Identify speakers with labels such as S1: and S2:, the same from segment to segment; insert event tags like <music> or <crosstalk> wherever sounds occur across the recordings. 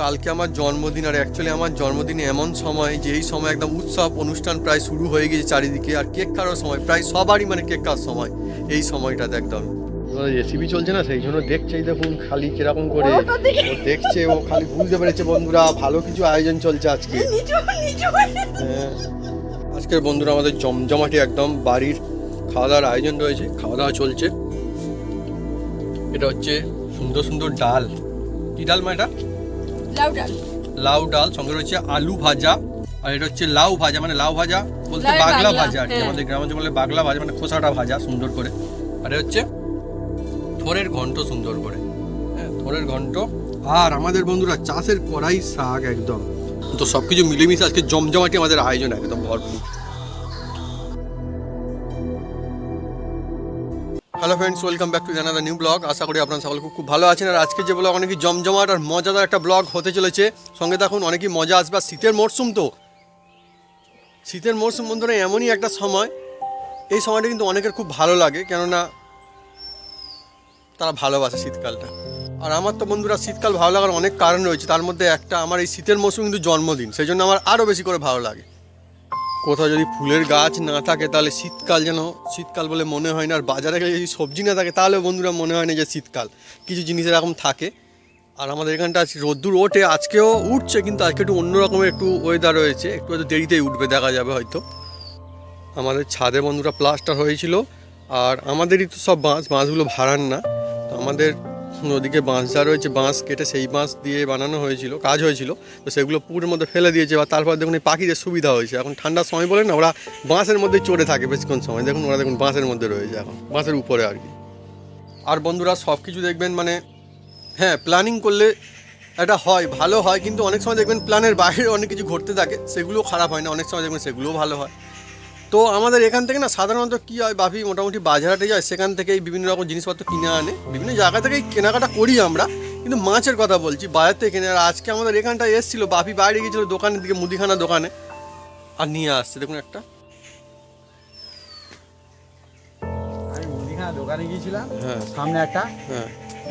S1: কালকে আমার জন্মদিন আর অ্যাকচুয়ালি আমার জন্মদিন এমন সময় যে এই সময় একদম উৎসব অনুষ্ঠান প্রায় শুরু হয়ে গেছে চারিদিকে আর কেক খাওয়ার সময় প্রায় সবারই মানে কেক খাওয়ার সময় এই সময়টাতে একদম রেসিপি চলছে না সেই জন্য দেখছে এই দেখুন খালি কীরকম করে। ও দেখছে ও খালি বুঝতে পেরেছে বন্ধুরা ভালো কিছু আয়োজন চলছে আজকে। হ্যাঁ। আজকের বন্ধুরা আমাদের জমজমাটি একদম বাড়ির খাওয়া দাওয়ার আয়োজন রয়েছে খাওয়া দাওয়া চলছে। এটা হচ্ছে সুন্দর সুন্দর ডাল। কি ডাল মা এটা?
S2: লাউ ডাল।
S1: লাউ ডাল সঙ্গে রয়েছে আলু ভাজা আর এটা হচ্ছে লাউ ভাজা মানে লাউ ভাজা বলতে বাগলা ভাজা আর কি
S2: হ্যাঁ।
S1: আমাদের গ্রামাঞ্চলে বলে বাগলা ভাজা মানে খোসাটা ভাজা সুন্দর করে। আর এটা হচ্ছে থোরের ঘন্ট সুন্দর করে। হ্যাঁ থোরের ঘন্ট। আর আমাদের বন্ধুরা চাষের কড়াই শাক একদম। তো সব কিছু মিলেমিশে আজকে জমজমাটি আমাদের আয়োজন একদম ভরপুর। Hello friends welcome back to জানাদা new blog আশা করি আপনারা সকলে খুব খুব ভালো আছেন। আর আজকে যে ব্লগ অনেকই জমজমাট আর মজাদার একটা ব্লগ হতে চলেছে। সঙ্গে দেখুন অনেকই মজা আসবে। আর শীতের মরশুম তো। শীতের মরশুম বন্ধুরা, এমনই একটা সময়। এই সময়টা কিন্তু অনেকের খুব ভালো লাগে। কেননা তারা ভালোবাসে শীতকালটা। আর আমার তো বন্ধুরা, শীতকাল ভালো লাগার অনেক কারণ রয়েছে। তার মধ্যে একটা, আমার এই শীতের মরশুম কিন্তু জন্মদিন। সেই জন্য আমার আরও বেশি করে ভালো লাগে। কোথাও যদি ফুলের গাছ না থাকে তাহলে শীতকাল যেন, শীতকাল বলে মনে হয় না, আর বাজারে গেলে যদি সবজি না থাকে তাহলে বন্ধুরা মনে হয় না যে শীতকাল। কিছু জিনিস এরকম থাকে। আর আমাদের এখানটা আজ রোদ্দুর ওঠে, আজকেও উঠছে, কিন্তু আজকে একটু অন্য রকমের একটু ওয়েদার রয়েছে। একটু হয়তো দেরিতেই উঠবে, দেখা যাবে হয়তো। আমাদের ছাদে বন্ধুরা প্লাস্টার হয়েছিল, আর আমাদেরই তো সব বাঁশ, বাঁশগুলো ভাড়ান না। তো আমাদের ওদিকে বাঁশ যা রয়েছে, বাঁশ কেটে সেই বাঁশ দিয়ে বানানো হয়েছিল, কাজ হয়েছিল। তো সেগুলো পুকুরের মধ্যে ফেলে দিয়েছে, বা তারপর দেখুন এই পাখিদের সুবিধা হয়েছে। এখন ঠান্ডার সময় বলে না, ওরা বাঁশের মধ্যে চড়ে থাকে বেশিক্ষণ সময়। দেখুন, ওরা দেখুন বাঁশের মধ্যে রয়েছে এখন, বাঁশের উপরে আর কি। আর বন্ধুরা সব কিছু দেখবেন মানে হ্যাঁ প্ল্যানিং করলে এটা হয়, ভালো হয়, কিন্তু অনেক সময় দেখবেন প্ল্যানের বাইরে অনেক কিছু ঘটতে থাকে, সেগুলোও খারাপ হয় না। অনেক সময় দেখবেন সেগুলোও ভালো হয়। তো আমাদের এখান থেকে না সাধারণত কী হয় বাপি মোটামুটি বাজারহাটে যায় সেখান থেকেই বিভিন্ন রকম জিনিসপত্র কিনে আনে। বিভিন্ন জায়গা থেকেই কেনাকাটা করি আমরা কিন্তু মাছের কথা বলছি বাজার থেকে কেনে আর আজকে আমাদের এখানটা এসেছিল বাপি বাইরে গিয়েছিল দোকানের দিকে মুদিখানা দোকানে। আর নিয়ে আসছে দেখুন একটা।
S3: আমি মুদিখানা দোকানে গিয়েছিলাম
S1: হ্যাঁ।
S3: সামনে একটা
S1: হ্যাঁ।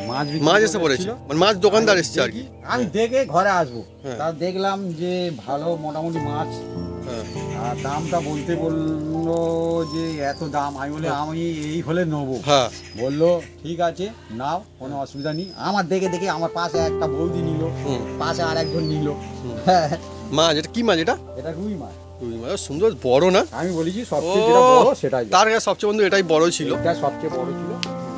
S3: মাছ
S1: মাছ এসে পড়েছে। মানে মাছ দোকানদার এসছে আর কি।
S3: আমি দেখে ঘরে আসব।
S1: হ্যাঁ।
S3: তা দেখলাম যে ভালো মোটামুটি মাছ দামটা বলতে বলল যে এত দাম? আমি বলে আমি এই হলে নেব।
S1: হ্যাঁ।
S3: বলল ঠিক আছে নাও কোনো অসুবিধা নেই। আমার দেখে দেখে আমার পাশে একটা বৌদি নিল পাশে আর একজন নিল। হ্যাঁ।
S1: মাছ এটা কি মাছ এটা
S3: এটা রুই মাছ।
S1: রুই মাছ সুন্দর বড় না?
S3: আমি বলেছি সবচেয়ে যেটা বড় সেটাই।
S1: তার কাছে সবচেয়ে বন্ধু এটাই বড় ছিল।
S3: এটা সবচেয়ে বড় ছিল।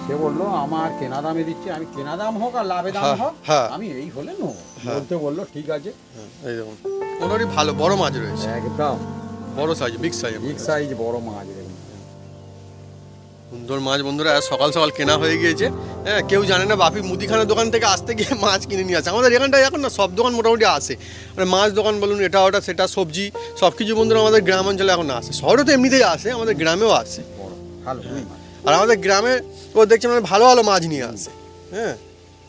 S3: সে বলল আমার কেনা দামে দিচ্ছে আমি কেনা দাম হোক আর লাভে দাম
S1: হ্যাঁ,
S3: হোক
S1: হ্যাঁ।
S3: আমি এই হলে নেব।
S1: হ্যাঁ।
S3: বলতে বলল ঠিক আছে।
S1: হ্যাঁ, এই দেখুন। মোটামুটি ভালো বড় মাছ রয়েছে।
S3: একদম।
S1: বড় size big size
S3: big size বড় মাছ। দেখুন
S1: সুন্দর মাছ বন্ধুরা সকাল সকাল কেনা হয়ে গিয়েছে। হ্যাঁ কেউ জানে না বাপি মুদিখানার দোকান থেকে আসতে গিয়ে <laughs> মাছ কিনে নিয়ে আসে। আমাদের এখানটায় এখন না সব দোকান মোটামুটি আসে। মানে মাছ দোকান বলুন এটা ওটা সেটা সবজি সব কিছু বন্ধুরা আমাদের গ্রাম অঞ্চলে এখন আসে। শহরে তো এমনিতেই আসে আমাদের গ্রামেও আসে। আর আমাদের গ্রামে ও দেখছে মানে ভালো ভালো মাছ নিয়ে আসে। হ্যাঁ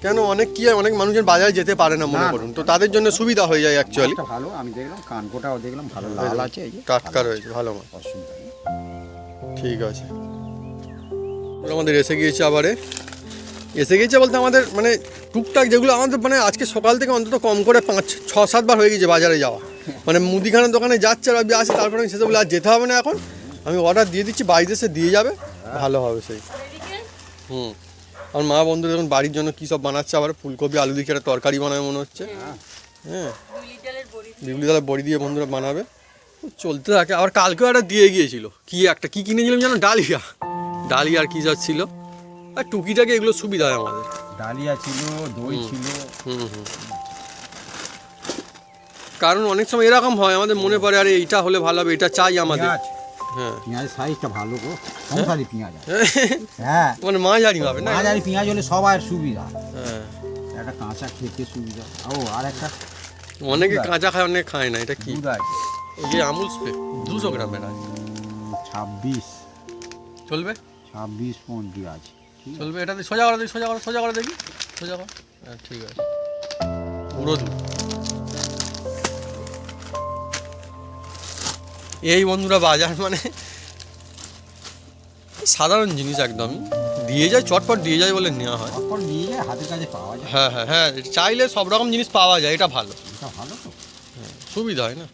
S1: কেন? অনেক কি হয় অনেক মানুষজন বাজারে যেতে পারে না মনে। করুন। তো তাদের জন্য সুবিধা হয়ে যায় অ্যাকচুয়ালি
S3: ভালো আমি দেখলাম কানকোটাও দেখলাম ভালো লাল আছে
S1: টাটকা রয়েছে ভালো মাছ ঠিক আছে। আমাদের এসে গিয়েছে আবারে। এসে গিয়েছে বলতে আমাদের মানে টুকটাক যেগুলো আমাদের মানে আজকে সকাল থেকে অন্তত কম করে পাঁচ ছ সাতবার হয়ে গেছে বাজারে যাওয়া। মানে মুদিখানার দোকানে যাচ্ছে আর আসি তারপরে আমি সেসব বলে আর যেতে হবে না এখন। আমি অর্ডার দিয়ে দিচ্ছি বাড়িতে এসে দিয়ে যাবে ভালো হবে সেই। হুম। আমার মা বন্ধু দেখুন বাড়ির জন্য কী সব বানাচ্ছে আবার ফুলকপি আলু দিয়ে একটা তরকারি বানাবে মনে হচ্ছে। হ্যাঁ। বিউলি তাহলে বড়ি দিয়ে বন্ধুরা বানাবে। চলতে থাকে। আবার কালকেও একটা দিয়ে গিয়েছিল। কি একটা কি কিনেছিলাম জানো? ডালিয়া। ডালিয়া আর কি যাচ্ছিল আর টুকিটাকে এগুলো সুবিধা হয় আমাদের।
S3: ডালিয়া ছিল দই ছিল।
S1: হুম হুম কারণ অনেক সময় এরকম হয় আমাদের মনে পড়ে আরে এইটা হলে ভালো হবে এটা চাই আমাদের।
S3: পেঁয়াজ
S1: হ্যাঁ।
S3: পেঁয়াজের সাইজটা ভালো গো। সংসারি পেঁয়াজ হ্যাঁ।
S1: মানে মাঝারি হবে না?
S3: মাঝারি পেঁয়াজ হলে সবার সুবিধা।
S1: হ্যাঁ।
S3: একটা কাঁচা খেতে সুবিধা। ও আর একটা
S1: অনেকে কাঁচা খায় অনেকে খায় না। এটা কি? এই আমুল স্প্রে দুশো গ্রামের আছে।
S3: ছাব্বিশ।
S1: চলবে?
S3: ছাব্বিশ পয়েন্ট আছে।
S1: চলবে? এটা সোজা করে দেখি সোজা করে সোজা করে দেখি। সোজা কর। হ্যাঁ ঠিক আছে। পুরো দুধ। এই বন্ধুরা বাজার মানে সাধারণ জিনিস একদম। দিয়ে যায় চটপট দিয়ে যায় বলে নেওয়া হয়।
S3: হাতে কাজে যায় হাতের কাছে পাওয়া যায়।
S1: হ্যাঁ হ্যাঁ হ্যাঁ চাইলে সব রকম জিনিস পাওয়া যায় এটা ভালো।
S3: এটা ভালো তো।
S1: সুবিধা হয় না।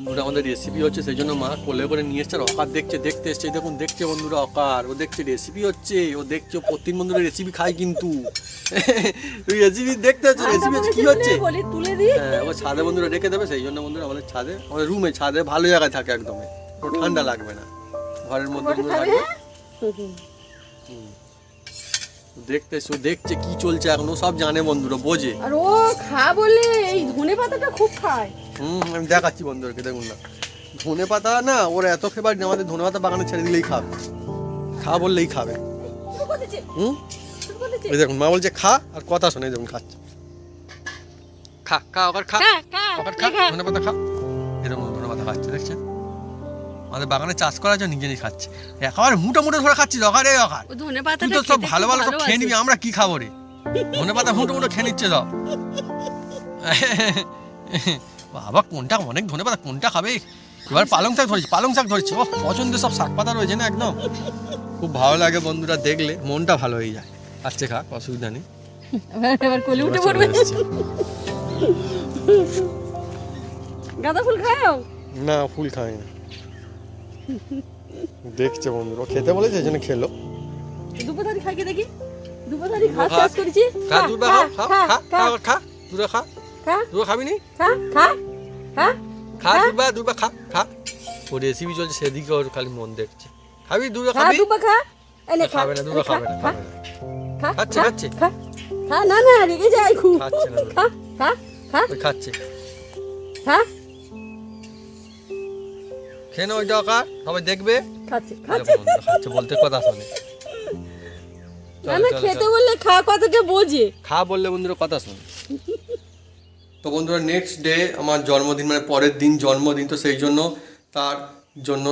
S1: বন্ধুরা আমাদের রেসিপি হচ্ছে সেই জন্য মা কোলে করে নিয়ে এসছে আর অকার দেখছে দেখতে এসছে। দেখুন দেখছে বন্ধুরা অকার ও দেখছে রেসিপি হচ্ছে ও দেখছে প্রতিদিন বন্ধুরা রেসিপি খায় কিন্তু। তুই রেসিপি দেখতে হচ্ছে রেসিপি হচ্ছে কি হচ্ছে? হ্যাঁ ও ছাদে বন্ধুরা রেখে দেবে সেই জন্য বন্ধুরা আমাদের ছাদে আমাদের রুমে ছাদে ভালো জায়গায় থাকে একদম কোনো ঠান্ডা লাগবে না। ঘরের মধ্যে বন্ধুরা
S2: খাবে?
S1: রাখবে দেখতে এসো দেখছে কি চলছে এখন সব জানে বন্ধুরা বোঝে।
S2: আর ও খা বলে এই ধনে পাতাটা খুব খায়।
S1: হুম আমি দেখাচ্ছি বন্ধুদেরকে দেখুন না। ধনে পাতা না ওর এত ফেভারিট আমাদের ধনে পাতা বাগানে ছেড়ে দিলেই খাবে। খা বললেই খাবে। হুম। এই দেখুন মা বলছে খা আর কথা শোনে দেখুন খাচ্ছে। খা খা ওখানে খা। ওখানে খা। ধনে পাতা খা। এরকম ধনে পাতা খাচ্ছে দেখছেন? আমাদের বাগানে চাষ করার জন্য নিজে নিজে খাচ্ছে। একেবারে মুটো মুটো ধরে খাচ্ছি
S2: ও ধনে
S1: তুই তো সব ভালো ভালো সব খেয়ে নিবি আমরা কি খাব রে? ধনে পাতা মুটো মুটো খেয়ে নিচ্ছে সব। বাবা কোনটা অনেক ধনে পাতা কোনটা খাবে? এবার পালং শাক ধরেছি পালং শাক ধরেছি। ও পছন্দের সব শাক পাতা রয়েছে না একদম? খুব ভালো লাগে বন্ধুরা দেখলে মনটা ভালো হয়ে যায়। আচ্ছা খা অসুবিধা নেই।
S2: এবার- <laughs> এবার কোলে উঠে পড়বে। গাঁদা ফুল খাও?
S1: না ফুল খাই না। দেখছে বন্ধুরা ও খেতে বলেছে এই জন্য খেলো
S2: দুপোধারি খাইকে দেখি ঘাস
S1: খা।
S2: চাষ করেছি
S1: খা তুই খা খা খা খা তুই খা
S2: খা
S1: তুই খাবি নি
S2: খা খা খা
S1: খা দুবা দুবা খা খা ও রেসিপি চলছে সেদিকে ওর খালি মন দেখছে খাবি দুবা
S2: খা
S1: খাবি
S2: দুপা খা এনে খা
S1: খাবে না দুবা
S2: খা,
S1: খাবে না
S2: খা,
S1: খাবে না
S2: খা,
S1: খাচ্ছে,
S2: খা,
S1: খাচ্ছে।
S2: খা খা না না রেগে যায় খুব
S1: খাচ্ছে না
S2: খা খা খা
S1: খাচ্ছে
S2: খা
S1: খেয়ে না ওইটা সবাই দেখবে।
S2: খাচ্ছে খাচ্ছে।
S1: খাচ্ছে বলতে কথা শোনে
S2: না
S1: চলো,
S2: না খেতে বললে খা কথাটা বোঝে।
S1: খা বললে বন্ধুরা কথা শোনে। তো বন্ধুরা নেক্সট ডে আমার জন্মদিন মানে পরের দিন জন্মদিন তো সেই জন্য তার জন্য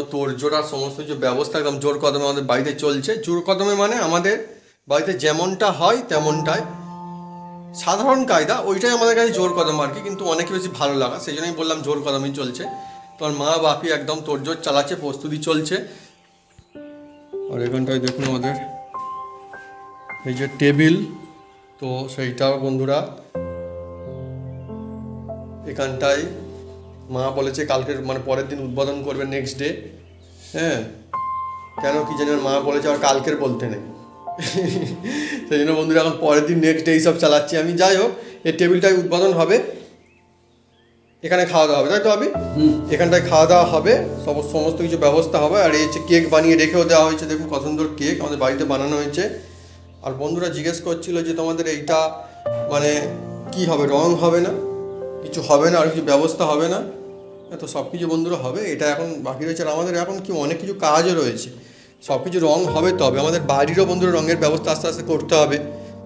S1: সমস্ত যে ব্যবস্থা একদম জোর কদমে আমাদের বাড়িতে চলছে। জোর কদমে মানে আমাদের বাড়িতে যেমনটা হয় তেমনটাই সাধারণ কায়দা ওইটাই আমাদের কাছে জোর কদম আর কি কিন্তু অনেক বেশি ভালো লাগা। সেই জন্যই বললাম জোর কদমই চলছে। তোমার মা বাপি একদম তোড়জোড় চালাচ্ছে, প্রস্তুতি চলছে। আর এখানটায় দেখুন আমাদের। এই যে টেবিল, তো সেইটা বন্ধুরা। এখানটায় মা বলেছে কালকের মানে পরের দিন উদ্বোধন করবে নেক্সট ডে হ্যাঁ? কেন কি জানি মা বলেছে, আর কালকের বলতে নেই। সেই জন্য বন্ধুরা, এখন পরের দিন নেক্সট ডে এইসব চালাচ্ছি আমি। যাই হোক, এই টেবিলটাই উদ্বোধন হবে। এখানে খাওয়া দাওয়া হবে তাই তো আমি? এখানটায় খাওয়া দাওয়া হবে সব সমস্ত কিছু ব্যবস্থা হবে আর এই হচ্ছে কেক বানিয়ে রেখেও দেওয়া হয়েছে দেখুন কত সুন্দর কেক আমাদের বাড়িতে বানানো হয়েছে। আর বন্ধুরা জিজ্ঞেস করছিল যে তোমাদের এইটা মানে কি হবে রং হবে না? কিছু হবে না আর কিছু ব্যবস্থা হবে না? তো সব কিছু বন্ধুরা হবে এটা এখন বাকি রয়েছে আর আমাদের এখন কি অনেক কিছু কাজও রয়েছে। সব কিছু রং হবে তবে আমাদের বাড়িরও বন্ধুরা রঙের ব্যবস্থা আস্তে আস্তে করতে হবে।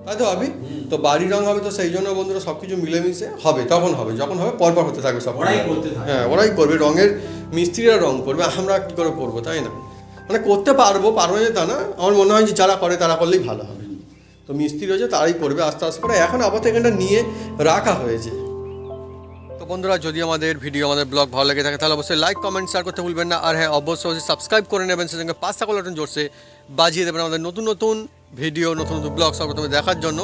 S1: তাই তো হবে তো বাড়ির রং হবে তো সেই জন্য বন্ধুরা সব কিছু মিলেমিশে হবে তখন হবে যখন হবে পরপর হতে থাকবে সব
S3: ওরাই করতে
S1: হ্যাঁ ওরাই করবে রঙের মিস্ত্রিরা রং করবে আমরা কি করে করব তাই না? মানে করতে পারব পারব যে তা না আমার মনে হয় যে যারা করে তারা করলেই ভালো হবে। তো মিস্ত্রি রয়েছে তারাই করবে আস্তে আস্তে করে। এখন আপাতত এখানটা নিয়ে রাখা হয়েছে। তো বন্ধুরা যদি আমাদের ভিডিও আমাদের ব্লগ ভালো লেগে থাকে তাহলে অবশ্যই লাইক কমেন্ট শেয়ার করতে ভুলবেন না। আর হ্যাঁ অবশ্যই সাবস্ক্রাইব করে নেবেন সেই সঙ্গে পাঁচটা কলাটন জোরসে বাজিয়ে দেবেন আমাদের নতুন নতুন ভিডিও, নতুন নতুন ব্লগ সব সর্বপ্রথমে দেখার জন্য।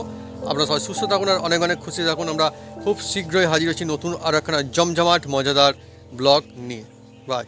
S1: আপনারা সবাই সুস্থ থাকুন আর অনেক অনেক খুশি থাকুন। আমরা খুব শীঘ্রই হাজির হচ্ছি নতুন আর একখানা জমজমাট, মজাদার ব্লগ নিয়ে। বাই